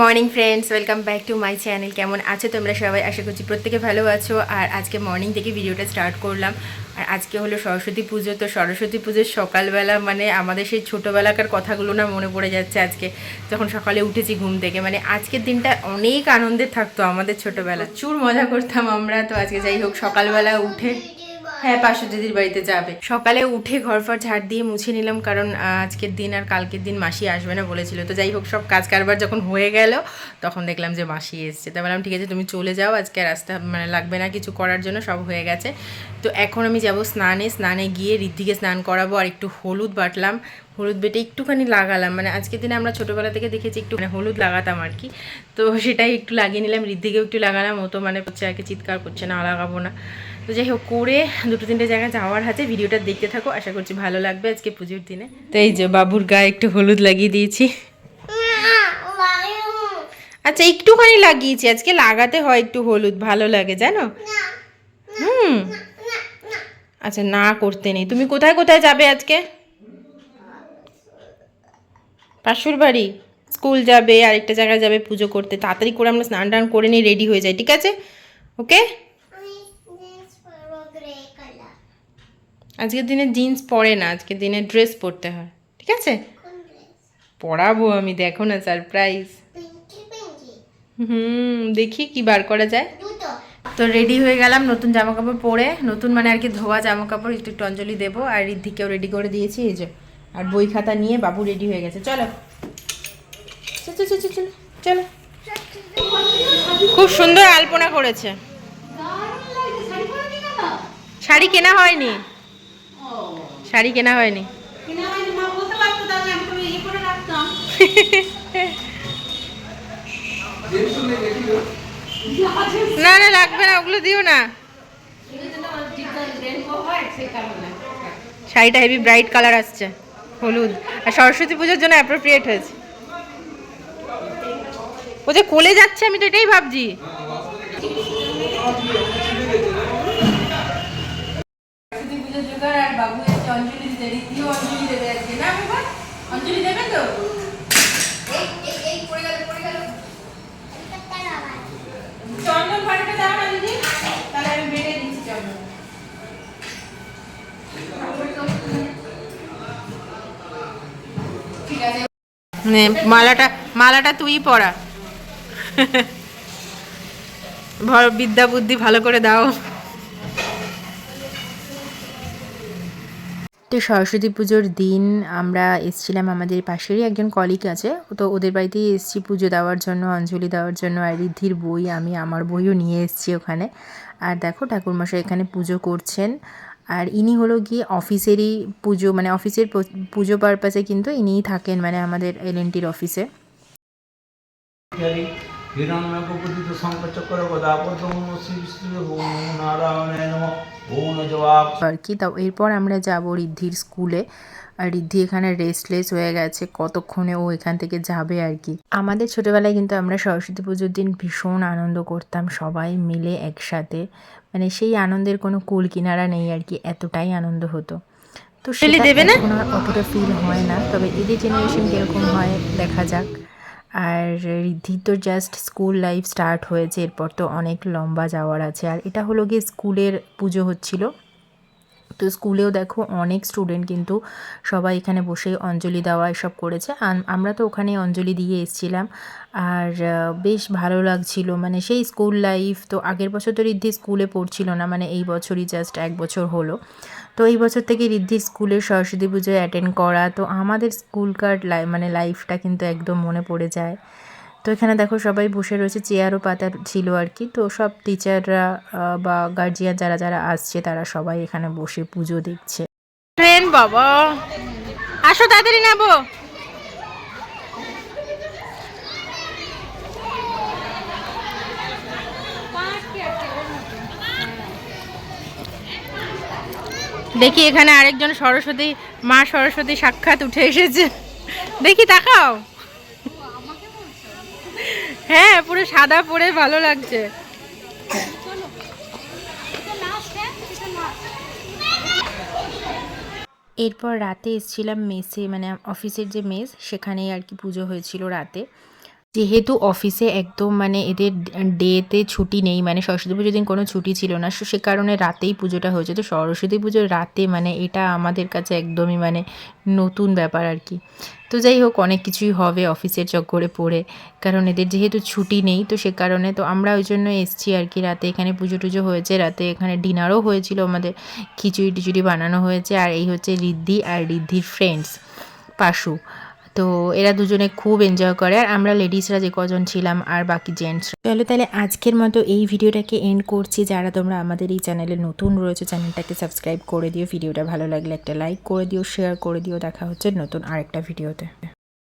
Morning friends welcome back to my channel কেমন আছো তোমরা সবাই? আশা করছি প্রত্যেকে ভালো আছো। আর আজকে মর্নিং থেকে ভিডিওটা স্টার্ট করলাম। আর আজকে হলো সরস্বতী পুজো। তো সরস্বতী পুজোর সকালবেলা মানে আমাদের সেই ছোটোবেলাকার কথাগুলো না মনে পড়ে যাচ্ছে আজকে। যখন সকালে উঠেছি ঘুম থেকে। মানে আজকের দিনটা অনেক আনন্দের থাকতো আমাদের ছোটোবেলা। চুর মজা করতাম আমরা। তো আজকে যাই হোক, সকালবেলা উঠে হ্যাঁ পাশু দিদির বাড়িতে যাবে। সকালে উঠে ঘর ফর ঝাড় দিয়ে মুছে নিলাম, কারণ আজকের দিন আর কালকের দিন মাসি আসবে না বলেছিল। তো যাই হোক, সব কাজ কারবার যখন হয়ে গেল, তখন দেখলাম যে মাসি এসছে। তা বললাম, ঠিক আছে, তুমি চলে যাও, আজকে আর আসতে মানে লাগবে না কিছু করার জন্য, সব হয়ে গেছে। তো এখন আমি যাব স্নানে। স্নানে গিয়ে ঋদ্ধিকে স্নান করাবো আর একটু হলুদ বাটলাম। হলুদ বেটে একটুখানি লাগালাম। মানে আজকের দিনে আমরা ছোটোবেলা থেকে দেখেছি একটু মানে হলুদ লাগাতাম আর কি। তো সেটাই একটু লাগিয়ে নিলাম। ঋদ্ধিকেও একটু লাগালাম। ও তো মানে হচ্ছে আর কি চিৎকার করছে, না, লাগাবো না। তো যাই হোক, করে দুটো তিনটে জায়গায় যাওয়ার হাতে ভিডিওটা দেখতে থাকো। আশা করছি ভালো লাগবে আজকে পুজোর দিনে। তো এই যে বাবুর গায়ে একটু হলুদ লাগিয়ে দিয়েছি। আচ্ছা একটুখানি লাগিয়েছি। আজকে লাগাতে হয় একটু হলুদ, ভালো লাগে, জানো? হুম। আচ্ছা না করতে নেই। তুমি কোথায় কোথায় যাবে আজকে? পাশুর বাড়ি? স্কুল যাবে, আরেকটা জায়গায় যাবে পুজো করতে। তাড়াতাড়ি করে আমরা স্নান টান করে নিয়ে রেডি হয়ে যাই, ঠিক আছে? ওকে? আজকের দিনে জিন্স পরে না আজকের দিনে ড্রেস পরতে হয় ঠিক আছে? পরাবো আমি দেখো না সারপ্রাইজ হুম দেখি কি বার করা যায়। তো রেডি হয়ে গেলাম নতুন জামা কাপড় পরে। নতুন মানে আর কি ধোয়া জামা কাপড় একটু একটু অঞ্জলি দেবো। আর ঋদ্ধিকেও রেডি করে দিয়েছি এই যে। আর বই খাতা নিয়ে বাবু রেডি হয়ে গেছে। চলো। চলো চলো চলো চলো চলো। খুব সুন্দর আলপনা করেছে। শাড়ি কেনা হয়নি। শাড়ি কেনা হয়নি। না না লাগবে না ওগুলো দিও না। শাড়িটা হেভি ব্রাইট কালার আসছে হলুদ। আর সরস্বতী পুজোর জন্য অ্যাপ্রোপ্রিয়েট হয়েছে। ও যে কোলে যাচ্ছে আমি তো এটাই ভাবছি। জোগাড় আর বাবু এসে অঞ্জলি দিতে রীতিও অঞ্জলি দেবে আজকে? না বাবা? অঞ্জলি দেবে তো? এই এই এই পড়ে গেল পড়ে গেল। চন্দন ফাটকে দাও না দিদি। তাহলে আমি বেড়ে দিচ্ছি চন্দন। ঠিক আছে। নে, মালাটা মালাটা তুই পরা। ভর বিদ্যা বুদ্ধি ভালো করে দাও। তো সরস্বতী পুজোর দিন আমরা এসেছিলাম আমাদের পাশেরই একজন কলিগ আছে। তো ওদের বাড়িতেই এসেছি পুজো দেওয়ার জন্য, অঞ্জলি দেওয়ার জন্য। আর ঋদ্ধির বই, আমি আমার বইও নিয়ে এসেছি ওখানে। আর দেখো, ঠাকুরমশাই এখানে পুজো করছেন। আর ইনি হলো গিয়ে অফিসেরই পুজো মানে অফিসের পুজো পারপাসে কিন্তু ইনিই থাকেন মানে আমাদের এলএনটির অফিসে আর কি তাও এরপর আমরা যাব ঋদ্ধির স্কুলে। আর ঋদ্ধি এখানে রেস্টলেস হয়ে গেছে কতক্ষণে ও এখান থেকে যাবে আর কি? আমাদের ছোটবেলায় কিন্তু আমরা সরস্বতী পুজোর দিন ভীষণ আনন্দ করতাম সবাই মিলে একসাথে। মানে সেই আনন্দের কোনো কুল কিনারা নেই আর কি এতটাই আনন্দ হতো। তো সেটা দেবে না? অতটা ফিল হয় না তবে এদের জেনারেশন কীরকম হয় দেখা যাক। আর ঋদ্ধি তো জাস্ট স্কুল লাইফ স্টার্ট হয়েছে, এরপর তো অনেক লম্বা যাওয়ার আছে। আর এটা হলো গিয়ে স্কুলের পুজো হচ্ছিল। তো স্কুলেও দেখো অনেক স্টুডেন্ট কিন্তু সবাই এখানে বসে অঞ্জলি দেওয়া এসব করেছে। আমরা তো ওখানে অঞ্জলি দিয়ে এসেছিলাম। আর বেশ ভালো লাগছিল। মানে সেই স্কুল লাইফ তো আগের বছর তো ঋদ্ধি স্কুলে পড়ছিল না মানে এই বছরই জাস্ট এক বছর হলো। তো এই বছর থেকে ঋদ্ধি স্কুলে সরস্বতী পুজোয় অ্যাটেন্ড করা। তো আমাদের স্কুলকার লাই মানে লাইফটা কিন্তু একদম মনে পড়ে যায়। তো এখানে দেখো সবাই বসে রয়েছে চেয়ারও পাতা ছিল আর কি। তো সব টিচাররা বা গার্জিয়ান যারা যারা আসছে, তারা সবাই এখানে বসে পুজো দেখছে ট্রেন বাবা। আসো তাড়াতাড়ি নেব দেখি এখানে আরেকজন সরস্বতী, মা সরস্বতী সাক্ষাৎ উঠে এসেছে। দেখি তাকাও হ্যাঁ পুরো সাদা পরে ভালো লাগছে। এরপর রাতে এসেছিলাম মেসে মানে অফিসের যে মেস, সেখানেই আর কি পুজো হয়েছিল রাতে। যেহেতু অফিসে একদম মানে এদের ডেতে ছুটি নেই মানে সরস্বতী পুজোর দিন কোনো ছুটি ছিল না, সো কারণে রাতেই পুজোটা হয়েছে। তো সরস্বতী পুজোর রাতে মানে এটা আমাদের কাছে একদমই মানে নতুন ব্যাপার আর কি। তো যাই হোক, অনেক কিছুই হবে অফিসের চক্করে পড়ে, কারণ এদের যেহেতু ছুটি নেই, তো সে কারণে তো আমরা ওই জন্য এসছি আর কি রাতে। এখানে পুজো টুজো হয়েছে, রাতে এখানে ডিনারও হয়েছিল আমাদের, খিচুড়ি টিচুড়ি বানানো হয়েছে, আর এই হচ্ছে রিদ্ধি আর রিদ্ধির ফ্রেন্ডস পাশু। তো এরা দুজনে খুব এনজয় করে। আর আমরা লেডিসরা যে কজন ছিলাম আর বাকি জেন্টস চলো তাহলে আজকের মতো এই ভিডিওটাকে এন্ড করছি। যারা তোমরা আমাদের এই চ্যানেলে নতুন রয়েছে চ্যানেলটাকে সাবস্ক্রাইব করে দিও। ভিডিওটা ভালো লাগলে একটা লাইক করে দিও শেয়ার করে দিও। দেখা হচ্ছে নতুন আরেকটা ভিডিওতে